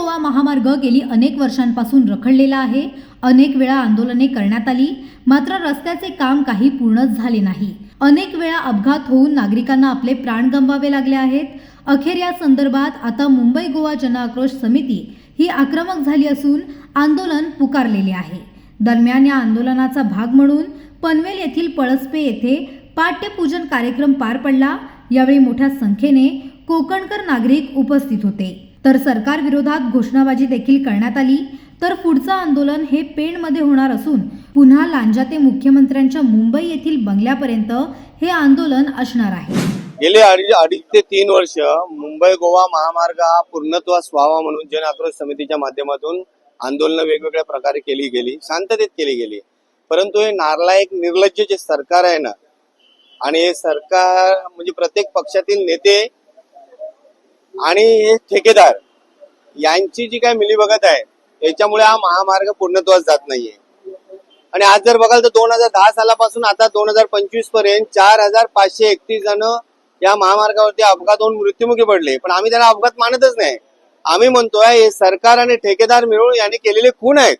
गोवा महामार्ग गेली अनेक वर्षांपासून रखडलेला आहे. अनेक वेळा आंदोलने करण्यात आली. मात्र रस्त्याचे काम काही पूर्णच झाले नाही. अनेक वेळा अपघात होऊन नागरिकांना आपले प्राण गमवावे लागले आहेत. अखेर या संदर्भात आता मुंबई गोवा जनआक्रोश समिती ही आक्रमक झाली असून आंदोलन पुकारलेले आहे. दरम्यान या आंदोलनाचा भाग म्हणून पनवेल येथील पळसपे येथे पाठ्यपूजन कार्यक्रम पार पडला. यावेळी मोठ्या संख्येने कोकणकर नागरिक उपस्थित होते. तर सरकार विरोधात घोषणाबाजी देखील करण्यात आली. तर पुढचं आंदोलन हे पेणमध्ये होणार असून पुन्हा लांजा ते मुख्यमंत्र्यांच्या मुंबई येथील बंगल्यापर्यंत हे आंदोलन असणार आहे. गेले अडीच अडीच ते तीन वर्ष मुंबई गोवा महामार्ग हा पूर्णत्वास व्हावा म्हणून जन आक्रोश समितीच्या माध्यमातून आंदोलनं वेगवेगळ्या प्रकारे केली गेली शांततेत केली गेली. परंतु हे नारलायक निर्लज्ज जे सरकार आहे ना आणि हे सरकार म्हणजे प्रत्येक पक्षातील नेते आणि हे ठेकेदार यांची जी काय मिलीभगत आहे याच्यामुळे हा महामार्ग पूर्णत्वास जात नाहीये. आणि आज जर बघाल तर दोन हजार दहा सालापासून आता दोन हजार पंचवीसपर्यंत चार हजार पाचशे एकतीस जण या महामार्गावरती अपघात होऊन मृत्युमुखी पडले. पण आम्ही त्याला अपघात मानतच नाही. आम्ही म्हणतोय हे सरकार आणि ठेकेदार मिळून यांनी केलेले खून आहेत.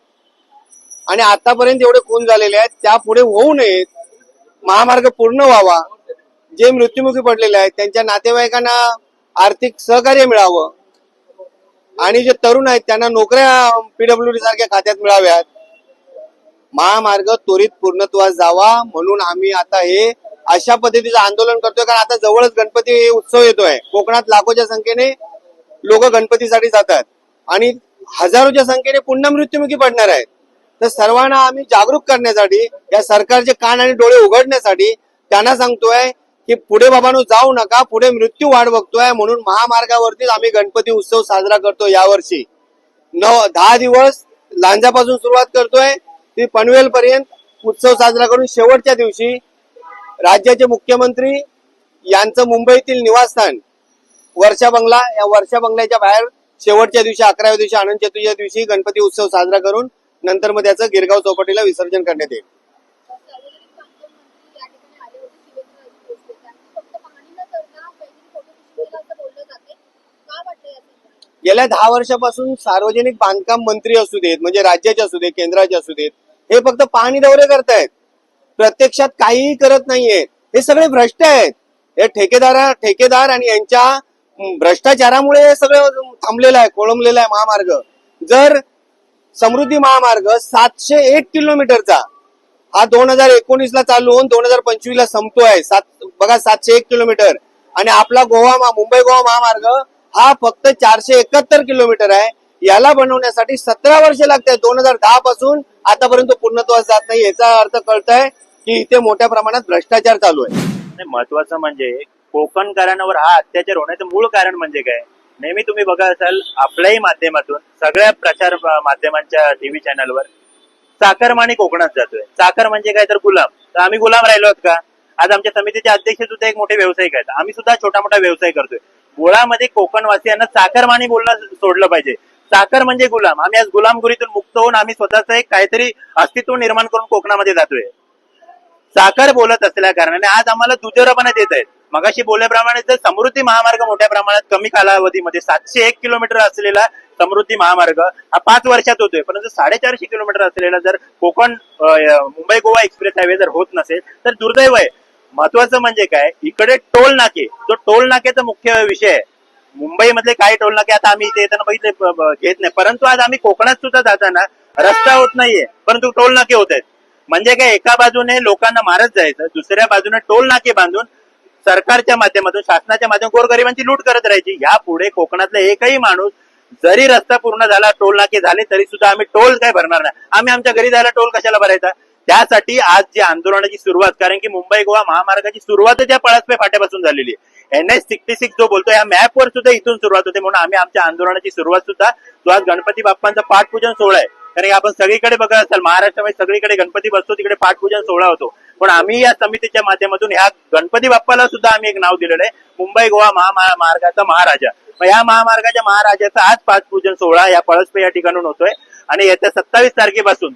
आणि आतापर्यंत एवढे खून झालेले आहेत त्या पुढे होऊ नयेत. महामार्ग पूर्ण व्हावा. जे मृत्युमुखी पडलेले आहेत त्यांच्या नातेवाईकांना आर्थिक सहकार्य मिळावं. आणि जे तरुण आहेत त्यांना नोकऱ्या पीडब्ल्यू डी सारख्या खात्यात मिळाव्यात. महामार्ग त्वरित पूर्णत्वास जावा म्हणून आम्ही आता हे अशा पद्धतीचं आंदोलन करतोय. कारण आता जवळच गणपती उत्सव येतोय. कोकणात लाखोच्या संख्येने लोक गणपतीसाठी जातात. आणि हजारोच्या संख्येने पुन्हा मृत्युमुखी पडणार आहेत. तर सर्वांना आम्ही जागरूक करण्यासाठी या सरकारचे कान आणि डोळे उघडण्यासाठी त्यांना सांगतोय की पुढे बाबांनो जाऊ नका पुढे मृत्यू वाढ बघतोय म्हणून महामार्गावरतीच आम्ही गणपती उत्सव साजरा करतो यावर्षी. नऊ दहा दिवस लांजापासून सुरुवात करतोय. ती पनवेल पर्यंत उत्सव साजरा करून शेवटच्या दिवशी राज्याचे मुख्यमंत्री यांचं मुंबईतील निवासस्थान वर्षा बंगला या वर्षा बंगल्याच्या बाहेर शेवटच्या दिवशी अकराव्या दिवशी आनंद चतुर्थीच्या दिवशी गणपती उत्सव साजरा करून नंतर मग त्याचं गिरगाव चौपाटीला विसर्जन करण्यात येईल. गेल्या दहा वर्षापासून सार्वजनिक बांधकाम मंत्री असू देत म्हणजे राज्याचे असू देत केंद्राचे असू देत हे फक्त पाहणी दौरे करतायत. प्रत्यक्षात काहीही करत नाहीये. हे सगळे भ्रष्ट आहेत. हे ठेकेदार ठेकेदार आणि यांच्या भ्रष्टाचारामुळे हे सगळं थांबलेलं आहे कोळंबलेलं आहे महामार्ग. जर समृद्धी महामार्ग सातशे एक किलोमीटरचा हा दोन हजार एकोणीस ला चालू होऊन दोन हजार पंचवीस ला संपतोय. सात बघा सातशे एक किलोमीटर. आणि आपला गोवा मुंबई गोवा महामार्ग हा फक्त चारशे एकाहत्तर किलोमीटर आहे. याला बनवण्यासाठी सतरा वर्ष लागत दोन हजार दहा पासून आतापर्यंत पूर्णत्वास जात नाही. याचा अर्थ कळतंय की इथे मोठ्या प्रमाणात भ्रष्टाचार चालू आहे. आणि महत्वाचं म्हणजे कोकणकरांवर हा अत्याचार होण्याचं मूळ कारण म्हणजे काय? नेहमी तुम्ही बघा असाल आपल्याही माध्यमातून सगळ्या प्रचार माध्यमांच्या टीव्ही चॅनलवर चाकरमानी कोकणात जातोय. चाकर म्हणजे काय तर गुलाम. तर आम्ही गुलाम राहिलो आहोत का? आज आमच्या समितीचे अध्यक्ष सुद्धा एक मोठे व्यावसायिक आहेत. आम्ही सुद्धा छोटा मोठा व्यवसाय करतोय. मुळामध्ये कोकणवासियांना चाकरमानी बोलणं सोडलं पाहिजे. चाकर म्हणजे गुलाम. आम्ही आज गुलामगिरीतून मुक्त होऊन आम्ही स्वतःच एक काहीतरी अस्तित्व निर्माण करून कोकणामध्ये जातोय. साखर बोलत असल्या कारणाने आज आम्हाला दुजोरापणा देत आहेत. मगाशी बोलल्याप्रमाणे जर समृद्धी महामार्ग मोठ्या प्रमाणात कमी कालावधीमध्ये सातशे एक किलोमीटर असलेला समृद्धी महामार्ग हा पाच वर्षात होतोय. परंतु साडेचारशे किलोमीटर असलेला जर कोकण मुंबई गोवा एक्सप्रेस हायवे जर होत नसेल तर दुर्दैव आहे. महत्वाचं म्हणजे काय? इकडे टोल नाके. जो टोल नाक्याचा मुख्य विषय आहे. मुंबईमधले काही टोल नाके आता आम्ही इथे येताना बघितले घेत नाही. परंतु आज आम्ही कोकणात सुद्धा जाताना रस्ता होत नाहीये परंतु टोल नाके होत आहेत. म्हणजे काय? एका बाजूने लोकांना मारत जायचं दुसऱ्या बाजूने टोल नाके बांधून सरकारच्या माध्यमातून शासनाच्या माध्यमातून गोरगरिबांची लूट करत राहायची. यापुढे कोकणातला एकही माणूस जरी रस्ता पूर्ण झाला टोल नाके झाले तरी सुद्धा आम्ही टोल काय भरणार नाही. आम्ही आमच्या घरी जायला टोल कशाला भरायचा? त्यासाठी आज जी आंदोलनाची सुरुवात कारण की मुंबई गोवा महामार्गाची सुरुवातच या पळसपे फाट्यापासून झालेली आहे. एन एस सिक्स्टी सिक्स जो बोलतो या मॅपवर सुद्धा इथून सुरुवात होते. म्हणून आम्ही आमच्या आंदोलनाची सुरुवात सुद्धा जो आज गणपती बाप्पांचा पाठपूजन सोहळा आहे. कारण की आपण सगळीकडे बघत असाल महाराष्ट्रामध्ये सगळीकडे गणपती बसतो तिकडे पाठपूजन सोहळा होतो. पण आम्ही या समितीच्या माध्यमातून ह्या गणपती बाप्पाला सुद्धा आम्ही एक नाव दिलेलं आहे मुंबई गोवा महामार्गाचा महाराजा. मग या महामार्गाच्या महाराजाचा आज पाठपूजन सोहळा या पळसपे या ठिकाणून होतोय. आणि येत्या सत्तावीस तारखेपासून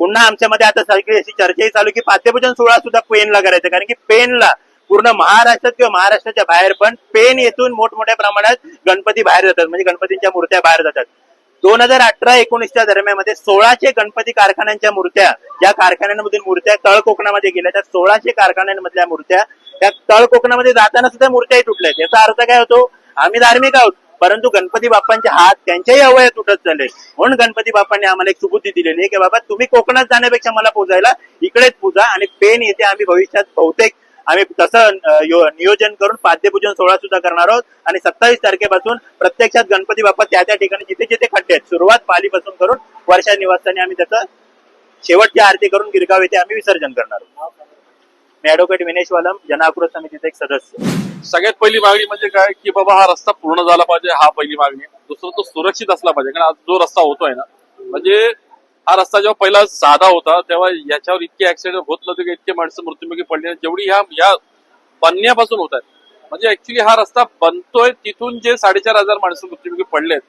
पुन्हा आमच्यामध्ये आता सगळी अशी चर्चाही चालू की पाद्यपूजन सोहळा सुद्धा पेनला करायचा कारण की पेनला पूर्ण महाराष्ट्रात किंवा महाराष्ट्राच्या बाहेर पण पेन येथून मोठमोठ्या प्रमाणात गणपती बाहेर जातात. म्हणजे गणपतींच्या मूर्त्या बाहेर जातात. दोन हजार अठरा एकोणीसच्या दरम्यानमध्ये सोळाशे गणपती कारखान्यांच्या मूर्त्या ज्या कारखान्यांमधून मूर्त्या तळ कोकणामध्ये गेल्या. त्या सोळाशे कारखान्यांमधल्या मूर्त्या त्या तळ कोकणामध्ये जाताना सुद्धा मूर्त्याही तुटल्या याचा अर्थ काय होतो? आम्ही धार्मिक आहोत. परंतु गणपती बाप्पांचे हात त्यांच्याही अवयव तुटत झाले. म्हणून गणपती बाप्पांनी आम्हाला एक सुबुद्धी दिलेली आहे की बाबा तुम्ही कोकणात जाण्यापेक्षा मला पोजायला इकडेच पूजा आणि पेन येथे आम्ही भविष्यात बहुतेक आम्ही तसं नियोजन करून पाद्यपूजन सोहळा सुद्धा करणार आहोत. आणि सत्तावीस तारखेपासून प्रत्यक्षात गणपती बाप्पा त्या त्या ठिकाणी जिथे जिथे खड्डे आहेत. सुरुवात पालीपासून करून वर्षा निवासस्थानी आम्ही त्याचं शेवटची आरती करून गिरगाव येथे आम्ही विसर्जन करणार आहोत. मी ऍडव्होकेट विनेश वालम जनाक्रोश समितीचा एक सदस्य. सगळ्यात पहिली मागणी म्हणजे काय की बाबा हा रस्ता पूर्ण झाला पाहिजे हा पहिली मागणी आहे. दुसरं तो सुरक्षित असला पाहिजे कारण आज जो रस्ता होतोय ना म्हणजे हा रस्ता जेव्हा पहिला साधा होता तेव्हा याच्यावर इतके ऍक्सिडेंट होत नव्हते की इतके माणसं मृत्युमुखी पडले जेवढी ह्या या बनण्यापासून होत आहेत. म्हणजे ऍक्च्युली हा रस्ता बनतोय तिथून जे साडेचार हजार माणसं मृत्युमुखी पडलेत.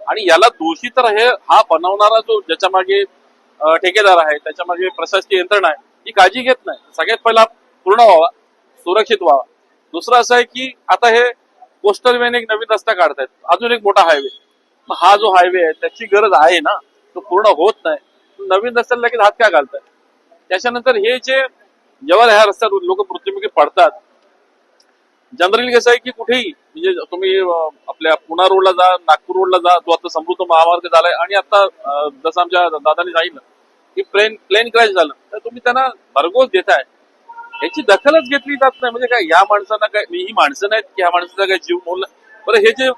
आणि याला दोषी तर हे हा बनवणारा जो ज्याच्या मागे ठेकेदार आहे त्याच्यामागे प्रशासकीय यंत्रणा आहे ही काळजी घेत नाही. सगळ्यात पहिला पूर्ण व्हावा सुरक्षित व्हावा. दुसरं असं आहे की आता हे कोस्टल वेने एक नवीन रस्ता काढतायत. अजून एक मोठा हायवे मग हा जो हायवे आहे त्याची गरज आहे ना? तो पूर्ण होत नाही. नवीन रस्त्याला लगेच हात का घालताय त्याच्यानंतर हे जे जेव्हा ह्या रस्त्यात लोक मृत्युमुखी पडतात जनरली कसं आहे की कुठेही म्हणजे तुम्ही आपल्या पुणा रोडला जा नागपूर रोडला जा जो आता समृद्ध महामार्ग झालाय आणि आता जसं आमच्या दादानी सांगितलं की प्लेन प्लेन क्रॅश झालं. तर तुम्ही त्यांना भरघोस देताय. याची दखलच घेतली जात नाही. म्हणजे काय या माणसांना काय ही माणसं नाहीत की ह्या माणसाचा काय जीव मोल बरं हे जे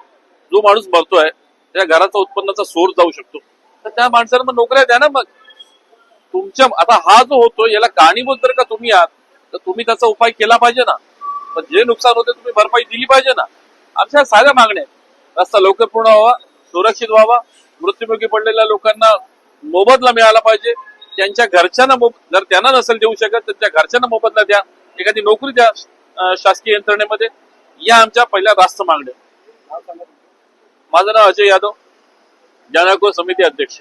जो माणूस मरतोय त्या घराचा उत्पन्नाचा सोर्स जाऊ शकतो. तर त्या माणसाला मग नोकऱ्या द्या ना मग. तुमच्या आता हा जो होतो याला कारणीभूत जर का तुम्ही आहात तर तुम्ही त्याचा उपाय केला पाहिजे ना. पण जे नुकसान होते तुम्ही भरपाई दिली पाहिजे ना. आमच्या साध्या मागण्या आहेत. रस्ता लवकर पूर्ण व्हावा सुरक्षित व्हावा. मृत्युमुखी पडलेल्या लोकांना मोबदला मिळाला पाहिजे. त्यांच्या घरच्यांना जर त्यांना नसेल देऊ शकत तर त्या घरच्यांना मोबदला द्या. एखादी नोकरी द्या शासकीय यंत्रणेमध्ये. या आमच्या पहिल्या रास्त मागण्या. माझं नाव अजय यादव जनाको समिती अध्यक्ष.